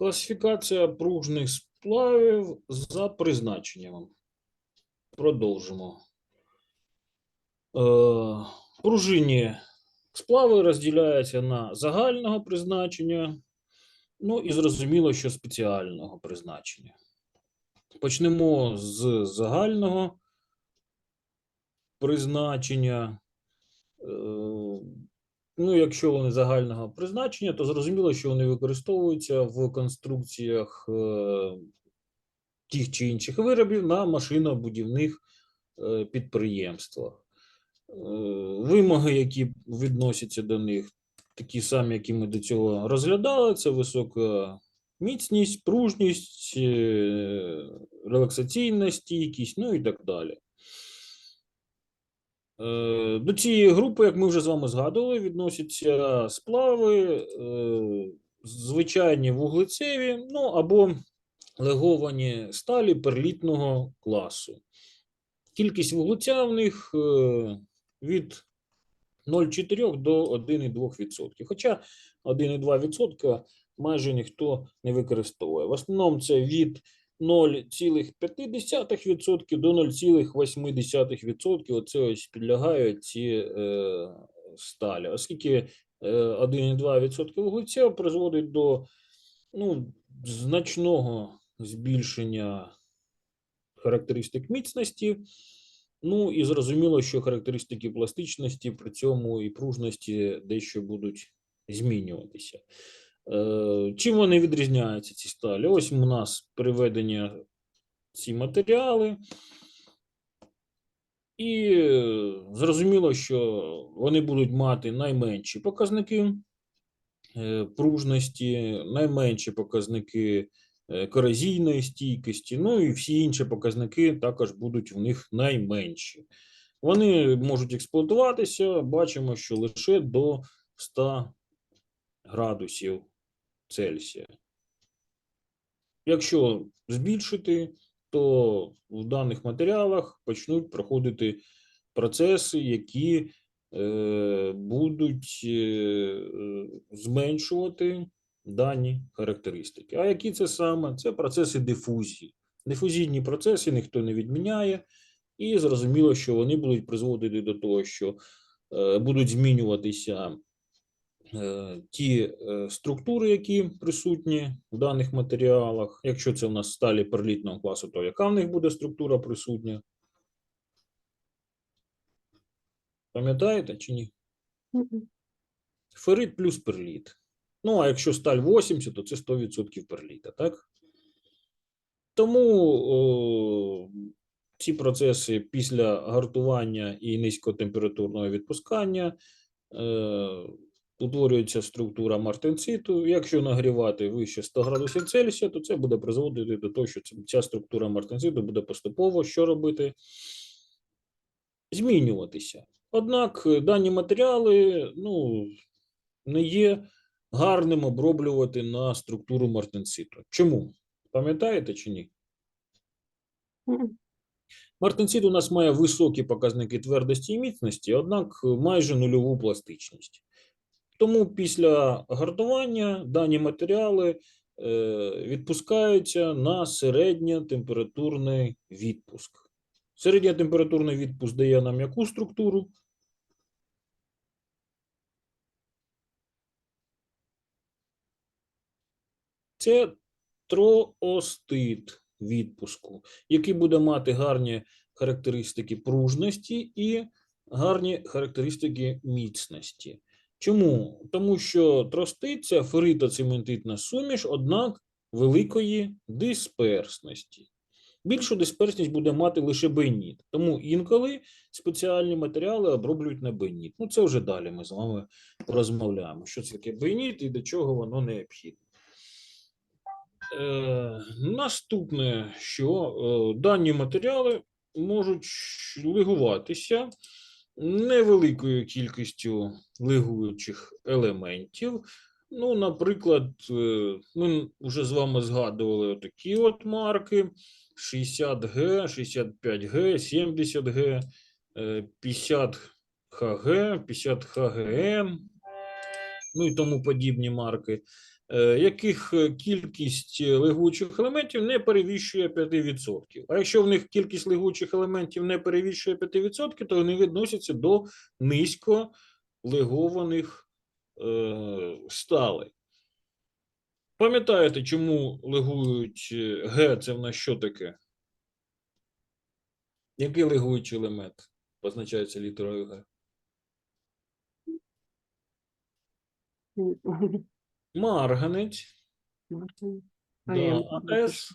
Класифікація пружних сплавів за призначенням. Продовжимо. Е, пружинні сплави розділяються на загального призначення, ну і зрозуміло, що спеціального призначення. Почнемо з загального призначення. Ну, якщо вони загального призначення, то зрозуміло, що вони використовуються в конструкціях е, тих чи інших виробів на машинобудівних е, підприємствах. Е, Вимоги, які відносяться до них, такі самі, які ми до цього розглядали, це висока міцність, пружність, релаксаційна стійкість, ну і так далі. Е, До цієї групи, як ми вже з вами згадували, відносяться сплави, е, звичайні вуглецеві, ну або леговані сталі перлітного класу. Кількість вуглеця в них е, від 0,4 до 1,2%. Хоча 1,2% майже ніхто не використовує. В основному це від 0,5% до 0,8%. Оце ось підлягають ці е, сталі. Оскільки е, 1,2% вуглеця призводить до ну, значного збільшення характеристик міцності. Ну і зрозуміло, що характеристики пластичності при цьому і пружності дещо будуть змінюватися. Е, Чим вони відрізняються, ці сталі? Ось у нас приведені ці матеріали. І е, зрозуміло, що вони будуть мати найменші показники е, пружності, найменші показники корозійної стійкості, ну і всі інші показники також будуть в них найменші. Вони можуть експлуатуватися, бачимо, що лише до 100 градусів Цельсія. Якщо збільшити, то в даних матеріалах почнуть проходити процеси, які е, будуть е, зменшувати дані характеристики. А які це саме? Це процеси дифузії. Дифузійні процеси ніхто не відміняє, і зрозуміло, що вони будуть призводити до того, що е, будуть змінюватися ті е, структури, які присутні в даних матеріалах. Якщо це у нас сталі перлітного класу, то яка в них буде структура присутня? Пам'ятаєте чи ні? Ферит плюс перліт. Ну, а якщо сталь 80, то це 100% перліта, так? Тому о, ці процеси після гартування і низькотемпературного відпускання е, утворюється структура мартенциту. Якщо нагрівати вище 100 градусів Цельсія, то це буде призводити до того, що ця- структура мартенциту буде поступово що робити? Змінюватися. Однак е, дані матеріали ну, не є гарним оброблювати на структуру мартенциту. Чому? Пам'ятаєте чи ні? Мартенцит у нас має високі показники твердості і міцності, однак е, майже нульову пластичність. Тому після гартування дані матеріали е, відпускаються на середньотемпературний відпуск. Середньотемпературний відпуск дає нам яку структуру? Це троостит відпуску, який буде мати гарні характеристики пружності і гарні характеристики міцності. Чому? Тому що тростит це ферритоцементитна суміш, однак великої дисперсності. Більшу дисперсність буде мати лише беніт. Тому інколи спеціальні матеріали оброблюють на беніт. Ну, це вже далі ми з вами розмовляємо, що це таке беніт і до чого воно необхідне. Е, наступне, що е, дані матеріали можуть лигуватися невеликою кількістю лигуючих елементів. Ну, наприклад, е, ми вже з вами згадували такі от марки: 60G, 65G, 70G, е, 50HG, 50HGM, ну і тому подібні марки. Е, яких е, кількість е, легучих елементів не перевищує 5%. А якщо в них кількість легучих елементів не перевищує 5%, то вони відносяться до низько легованих сталей. Пам'ятаєте, чому легують Г? Це в нас що таке? Який легуючий елемент позначається літерою Г? Марганець. А я. С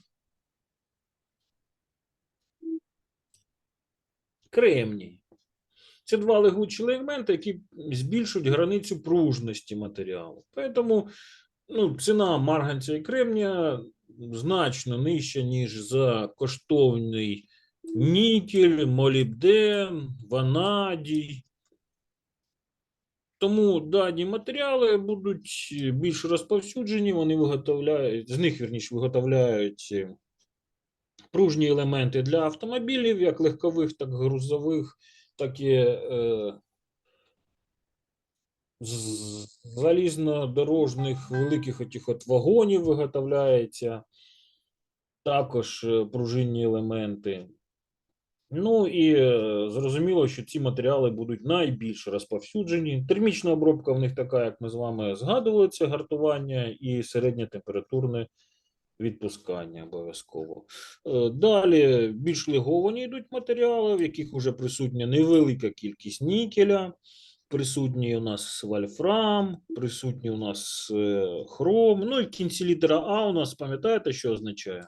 кремній. Це два легучі елементи, які збільшують границю пружності матеріалу. Тому ну, ціна марганця і кремнія значно нижча, ніж за коштовний нікель, молібден, ванадій. Тому дані матеріали будуть більш розповсюджені, вони виготовляють, з них вірніше виготовляють е, пружні елементи для автомобілів, як легкових, так і грузових, так і е, залізнодорожних великих отих от вагонів виготовляється, також е, пружинні елементи. Ну і е, зрозуміло, що ці матеріали будуть найбільш розповсюджені. Термічна обробка в них така, як ми з вами згадували, це гартування і середнє температурне відпускання обов'язково. Е, Далі більш леговані йдуть матеріали, в яких вже присутня невелика кількість нікеля. Присутній у нас вольфрам, присутній у нас е, хром. Ну і в кінці літера А у нас, пам'ятаєте, що означає?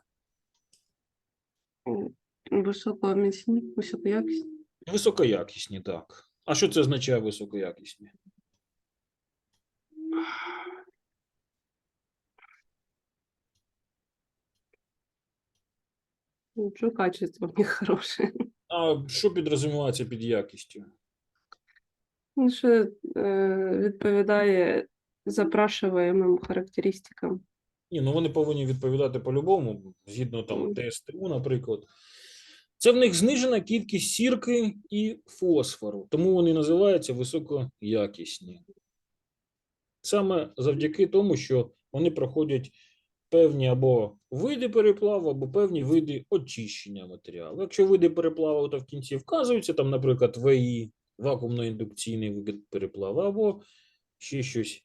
Високоміцні, високоякісні. Високоякісні, так. А що це означає високоякісні? Що качество в них хороше. А що підрозумівається під якістю? Ну, що е, відповідає запрашиваємим характеристикам. Ні, ну вони повинні відповідати по-любому, згідно там. ТСТУ, наприклад. Це в них знижена кількість сірки і фосфору, тому вони називаються високоякісні. Саме завдяки тому, що вони проходять певні або види переплаву, або певні види очищення матеріалу. Якщо види переплаву, то в кінці вказуються, там, наприклад, ВІ, вакуумно-індукційний вид переплаву, або ще щось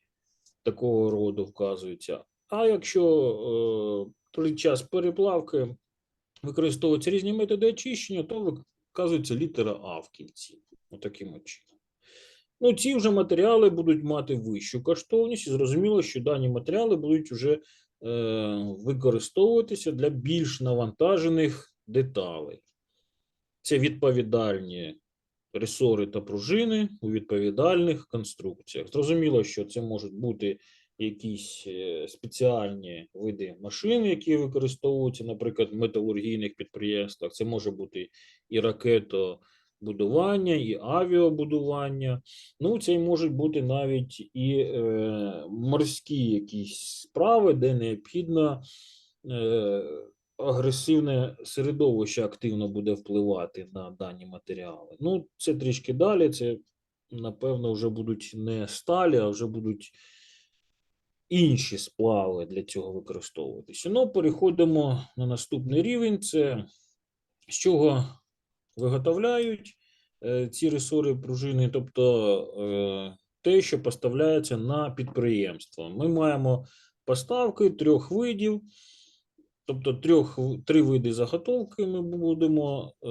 такого роду вказується. А якщо е, під час переплавки використовуються різні методи очищення, то вказується літера А в кінці. Отаким от чином. Ну, ці вже матеріали будуть мати вищу коштовність, і зрозуміло, що дані матеріали будуть вже е, використовуватися для більш навантажених деталей. Це відповідальні ресори та пружини у відповідальних конструкціях. Зрозуміло, що це можуть бути якісь е, спеціальні види машин, які використовуються, наприклад, в металургійних підприємствах. Це може бути і ракетобудування, і авіабудування. Ну, це й можуть бути навіть і е, морські якісь справи, де необхідно е, агресивне середовище активно буде впливати на дані матеріали. Ну, це трішки далі. Це, напевно, вже будуть не сталі, а вже будуть інші сплави для цього використовуватися. Ну, переходимо на наступний рівень. Це з чого виготовляють е, ці ресори пружини, тобто е, те, що поставляється на підприємство. Ми маємо поставки трьох видів, тобто трьох, три види заготовки ми будемо е,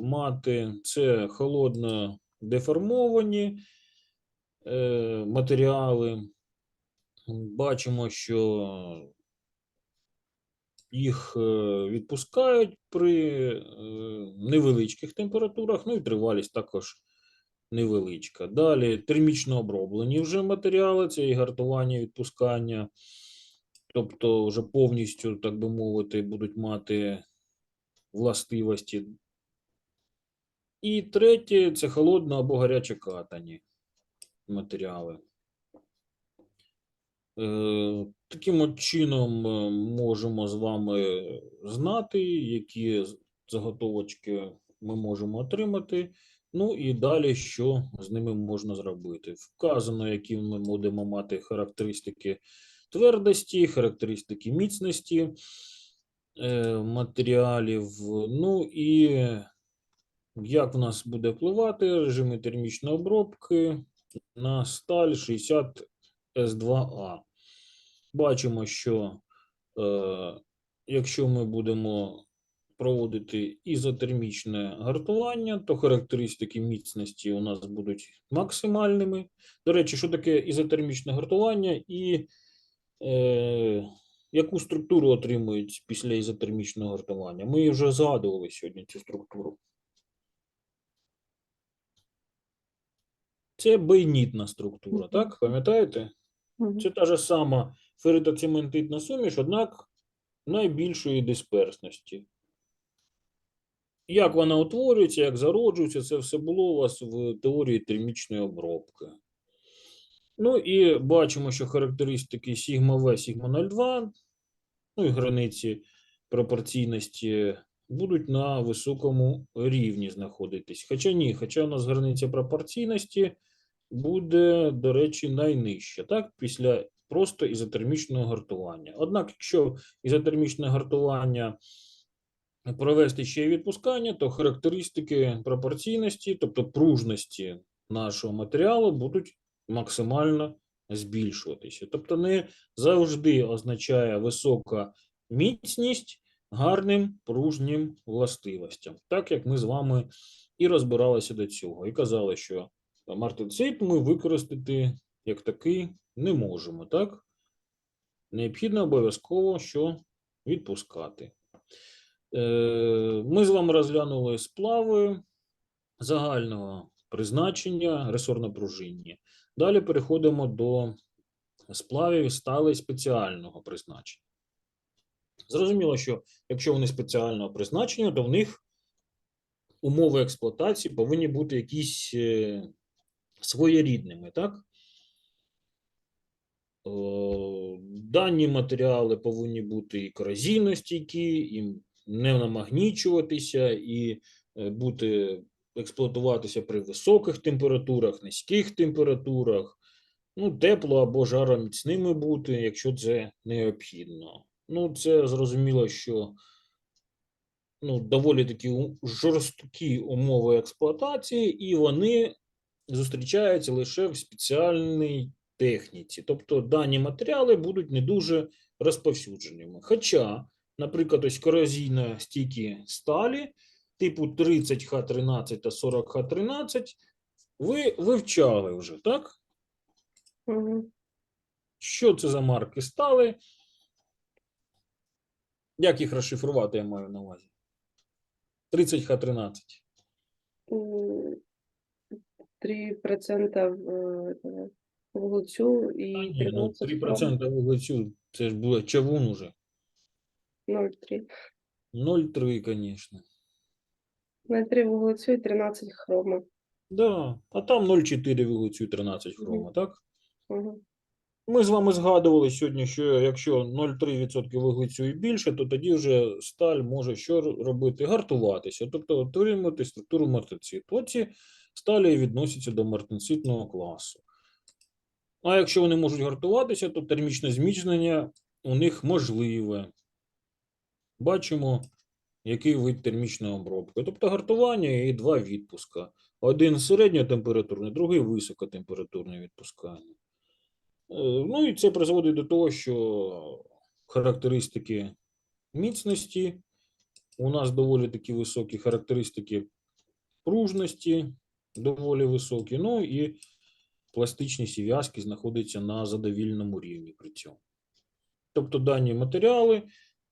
мати. Це холодно деформовані матеріали. Бачимо, що їх е, відпускають при е, невеличких температурах, ну і тривалість також невеличка. Далі термічно оброблені вже матеріали, це і гартування, і відпускання, тобто вже повністю, так би мовити, будуть мати властивості. І третє це холодно або гаряче катані матеріали. Е, Таким от чином е, можемо з вами знати, які заготовочки ми можемо отримати. Ну і далі, що з ними можна зробити. Вказано, які ми будемо мати характеристики твердості, характеристики міцності е, матеріалів. Ну і як в нас буде впливати режими термічної обробки на сталь 60 С2А. Бачимо, що е, якщо ми будемо проводити ізотермічне гартування, то характеристики міцності у нас будуть максимальними. До речі, що таке ізотермічне гартування і е, яку структуру отримують після ізотермічного гартування? Ми вже згадували сьогодні цю структуру. Це бейнітна структура, так? Пам'ятаєте? Це та ж сама ферритоцементитна суміш, однак найбільшої дисперсності. Як вона утворюється, як зароджується, це все було у вас в теорії термічної обробки. Ну і бачимо, що характеристики сігма В, сігма 02, ну і границі пропорційності будуть на високому рівні знаходитись. Хоча ні, хоча у нас границя пропорційності буде, до речі, найнижча, так, після просто ізотермічного гартування. Однак, якщо ізотермічне гартування провести ще й відпускання, то характеристики пропорційності, тобто пружності нашого матеріалу, будуть максимально збільшуватися. Тобто, не завжди означає висока міцність гарним пружнім властивостям, так як ми з вами і розбиралися до цього, і казали, що мартинцит ми використати як такий не можемо, так? Необхідно обов'язково що відпускати. Е, Ми з вами розглянули сплави загального призначення ресорно-пружинні. Далі переходимо до сплавів сталей спеціального призначення. Зрозуміло, що якщо вони спеціального призначення, то в них умови експлуатації повинні бути якісь е, своєрідними, так? Е, Дані матеріали повинні бути і корозійностійкі, і не намагнічуватися, і е, бути експлуатуватися при високих температурах, низьких температурах, ну, тепло або жароміцними бути, якщо це необхідно. Ну, це зрозуміло, що ну, доволі такі жорсткі умови експлуатації, і вони зустрічаються лише в спеціальній техніці. Тобто дані матеріали будуть не дуже розповсюдженими. Хоча, наприклад, ось корозійно стійкі сталі типу 30Х13 та 40Х13 ви вивчали вже, так? Мгм. Що це за марки стали? Як їх розшифрувати, я маю на увазі? 30Х13. М, 3% в, е, вуглецю і ні, ну 13 3% вуглецю, це ж буде чавун уже. 0,3. 0,3, звісно. На 3 вуглецю і 13 хрома. Да. А там 0,4 вуглецю, 13 хрома, так? Мгм. Ми з вами згадували сьогодні, що якщо 0,3% вуглецю і більше, то тоді вже сталь може що робити? Гартуватися, тобто отримати структуру мартенциту. Оці сталі і відносяться до мартенцитного класу. А якщо вони можуть гартуватися, то термічне зміцнення у них можливе. Бачимо, який вид термічної обробки. Тобто гартування і два відпуска. Один середньотемпературний, другий високотемпературне відпускання. Е, Ну і це призводить до того, що характеристики міцності у нас доволі такі високі, характеристики пружності доволі високі. Ну і пластичність і в'язки знаходяться на задовільному рівні при цьому. Тобто дані матеріали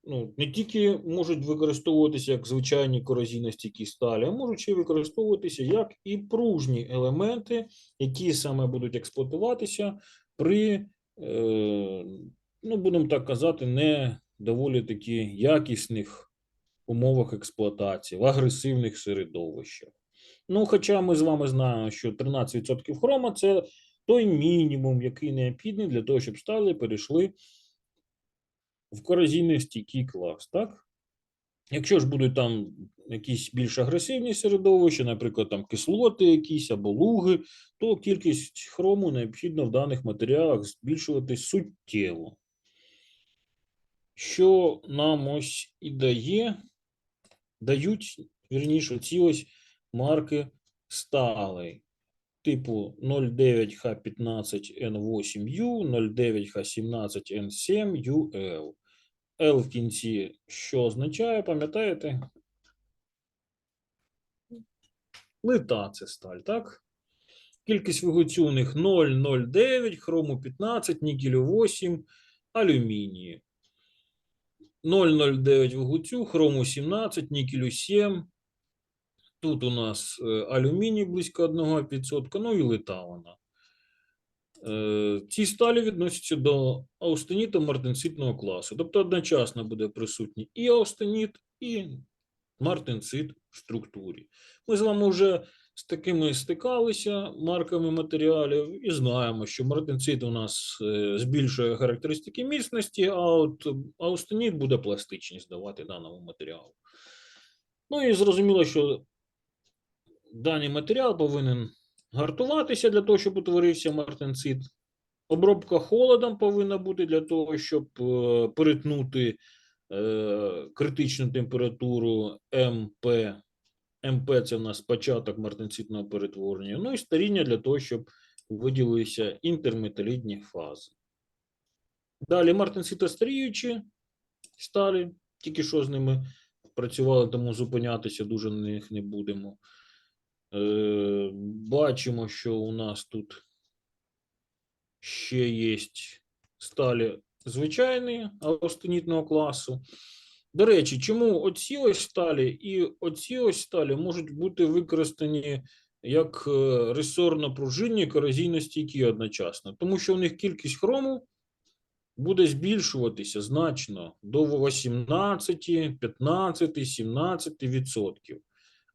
ну, не тільки можуть використовуватися як звичайні корозійностійкі сталі, а можуть ще використовуватися як і пружні елементи, які саме будуть експлуатуватися при, е, ну, будемо так казати, не доволі таки якісних умовах експлуатації, в агресивних середовищах. Ну, хоча ми з вами знаємо, що 13% хрома це той мінімум, який необхідний для того, щоб стали перейшли в корозійний стійкий клас, так? Якщо ж будуть там якісь більш агресивні середовища, наприклад, там кислоти якісь або луги, то кількість хрому необхідно в даних матеріалах збільшувати суттєво. що нам ось і дає, дають, вірніше, ці ось марки сталий. Типу 09Х15Н8U, 09Х17Н7UL. L в кінці що означає, пам'ятаєте? Лита це сталь, так? Кількість вуглецю у них 0,09, хрому 15, нікелю 8, алюмінію. 0,09 вуглецю, хрому 17, нікелю 7. Тут у нас е, алюміній близько 1%, ну і литавана. Е, Ці сталі відносяться до аустеніту мартенситного класу. Тобто одночасно буде присутній і аустеніт, і мартенсит в структурі. Ми з вами вже з такими стикалися марками матеріалів і знаємо, що мартенсит у нас е, збільшує характеристики міцності, а от аустеніт буде пластичність давати даному матеріалу. Ну і зрозуміло, що даний матеріал повинен гартуватися для того, щоб утворився мартенсит. Обробка холодом повинна бути для того, щоб е, перетнути е, критичну температуру МП. МП це в нас початок мартенситного перетворення. Ну і старіння для того, щоб виділилися інтерметалідні фази. Далі мартенситостаріючі сталі, тільки що з ними працювали, тому зупинятися дуже на них не будемо. Е, бачимо, що у нас тут ще є сталі звичайні аустенітного класу. До речі, чому оці ось сталі і оці ось сталі можуть бути використані як е, ресорно-пружинні корозійно-стійкі одночасно, тому що у них кількість хрому буде збільшуватися значно до 18, 15, 17 відсотків.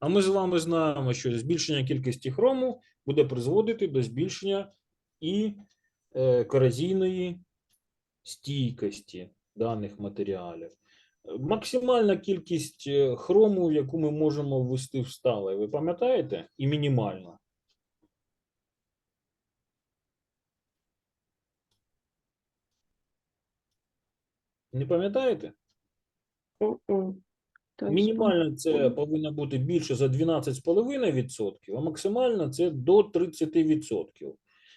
А ми з вами знаємо, що збільшення кількості хрому буде призводити до збільшення і е, корозійної стійкості даних матеріалів. Максимальна кількість е, хрому, яку ми можемо ввести в стале, ви пам'ятаєте? І мінімальна. Не пам'ятаєте? Точно. Мінімально це повинно бути більше за 12,5%, а максимально це до 30%.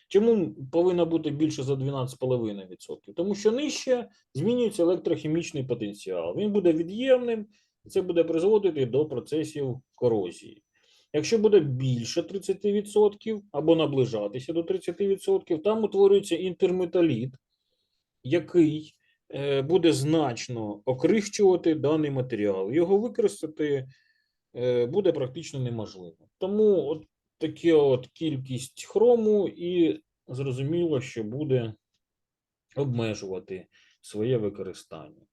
Чому повинно бути більше за 12,5%? Тому що нижче змінюється електрохімічний потенціал. Він буде від'ємним, і це буде призводити до процесів корозії. Якщо буде більше 30% або наближатися до 30%, там утворюється інтерметаліт, який буде значно окрихчувати даний матеріал. Його використати е, буде практично неможливо. Тому от таке от кількість хрому, і зрозуміло, що буде обмежувати своє використання.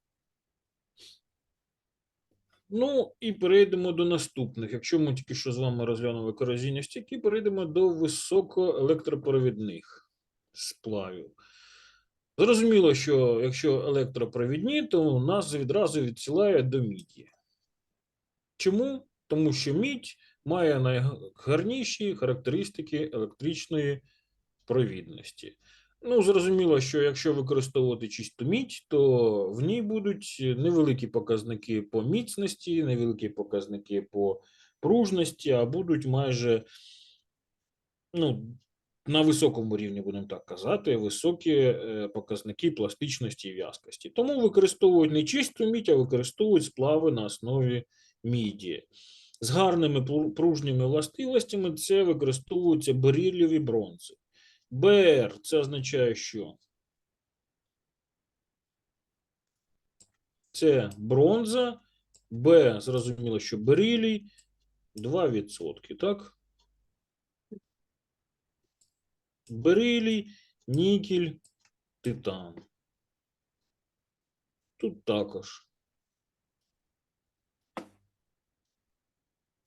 Ну і перейдемо до наступних. Якщо ми тільки що з вами розглянули корозійні стійки, перейдемо до високоелектропровідних сплавів. Зрозуміло, що якщо електропровідні, то нас відразу відсилає до міді. Чому? Тому що мідь має найгарніші характеристики електричної провідності. Ну, зрозуміло, що якщо використовувати чисту мідь, то в ній будуть невеликі показники по міцності, невеликі показники по пружності, а будуть майже ну, на високому рівні, будемо так казати, високі е, показники пластичності і в'язкості. Тому використовують не чисту мідь, а використовують сплави на основі міді. З гарними пружніми властивостями це використовуються бериліві бронзи. БР це означає, що це бронза, Б, зрозуміло, що берилій 2%, так? Берилій, нікель, титан. Тут також.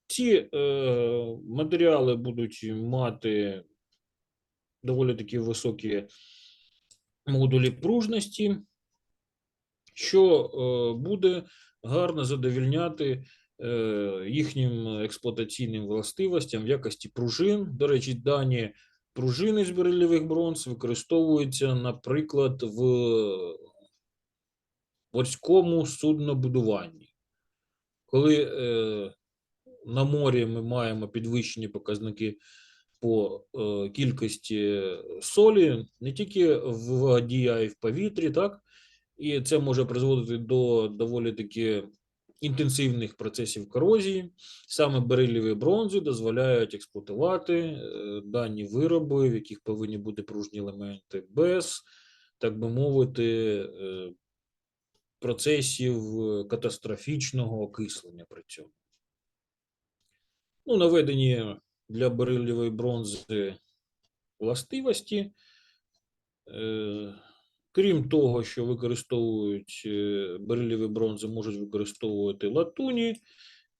Ці е, матеріали будуть мати доволі такі високі модулі пружності, що е, буде гарно задовільняти е, їхнім експлуатаційним властивостям в якості пружин. До речі, дані пружини з берилівих бронз використовуються, наприклад, в морському суднобудуванні. Коли е, на морі ми маємо підвищені показники по е, кількості солі не тільки в воді, а й в повітрі, так? І це може призводити до доволі таки інтенсивних процесів корозії. Саме бериліві бронзи дозволяють експлуатувати е, дані вироби, в яких повинні бути пружні елементи, без, так би мовити, е, процесів е, катастрофічного окислення при цьому. Ну, наведені для берилівої бронзи властивості. Крім того, що використовують е, бериліві бронзи, можуть використовувати латуні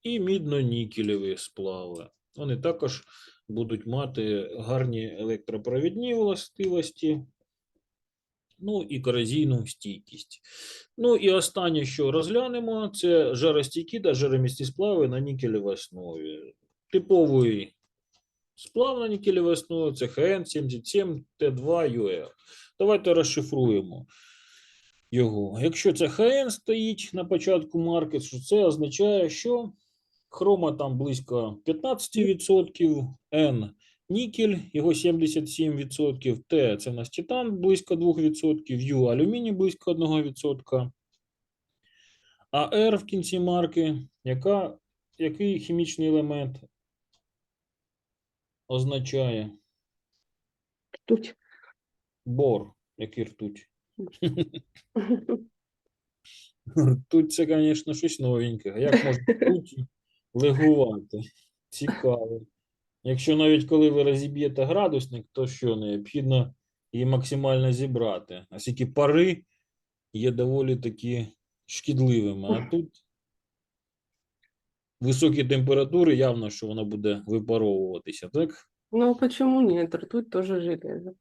і мідно-нікелеві сплави. Вони також будуть мати гарні електропровідні властивості, ну і корозійну стійкість. Ну і останнє, що розглянемо, це жаростійкі та жаромісні сплави на нікелевій основі. Типовий сплав на нікелевій основі це ХН77 Т2ЮР. Давайте розшифруємо його. Якщо це ХН стоїть на початку марки, це означає, що хрома там близько 15%, N нікель, його 77%, Т це в нас титан близько 2%, Ю алюміній близько 1%, а R в кінці марки, яка, який хімічний елемент означає Ртуть. Бор, який ртуть. Ртуть це, звісно, щось новеньке. А Як може ртуть легувати? Цікаво. Якщо навіть коли ви розіб'єте градусник, то що необхідно її максимально зібрати. Оскільки пари є доволі таки шкідливими. А тут високі температури, явно, що вона буде випаровуватися, так? Ну, почему нет? Ртуть тоже железо.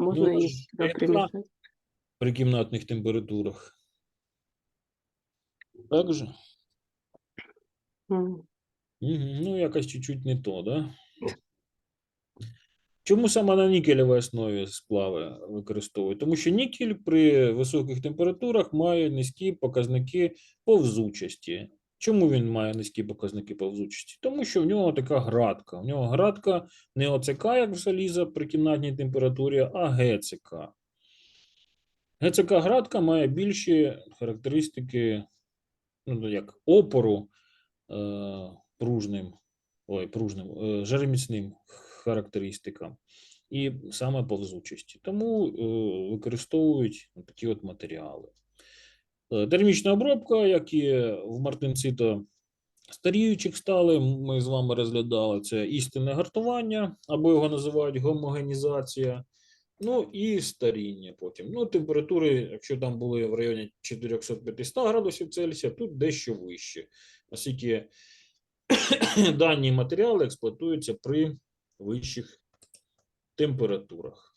Можно Ну, и ж сюда. При кімнатних температурах. Так же? Мгм. Ну, якось чуть-чуть не то, да? Чому саме на нікелевій основі сплави використовують? Тому що нікель при високих температурах має низькі показники повзучості. Чому він має низькі показники повзучості? Тому що в нього така градка. В нього градка не ОЦК, як в заліза при кімнатній температурі, а ГЦК. ГЦК градка має більші характеристики, ну, як опору е, пружним, ой, пружним, е, жароміцним характеристикам і саме повзучості. Тому е, використовують такі от матеріали. Е, Термічна обробка, як і в мартинцито старіючих стали, ми з вами розглядали це істинне гартування, або його називають гомогенізація. Ну і старіння потім. Ну, температури, якщо там були в районі 400-500 градусів Цельсія, тут дещо вище, оскільки дані матеріали експлуатуються при вищих температурах.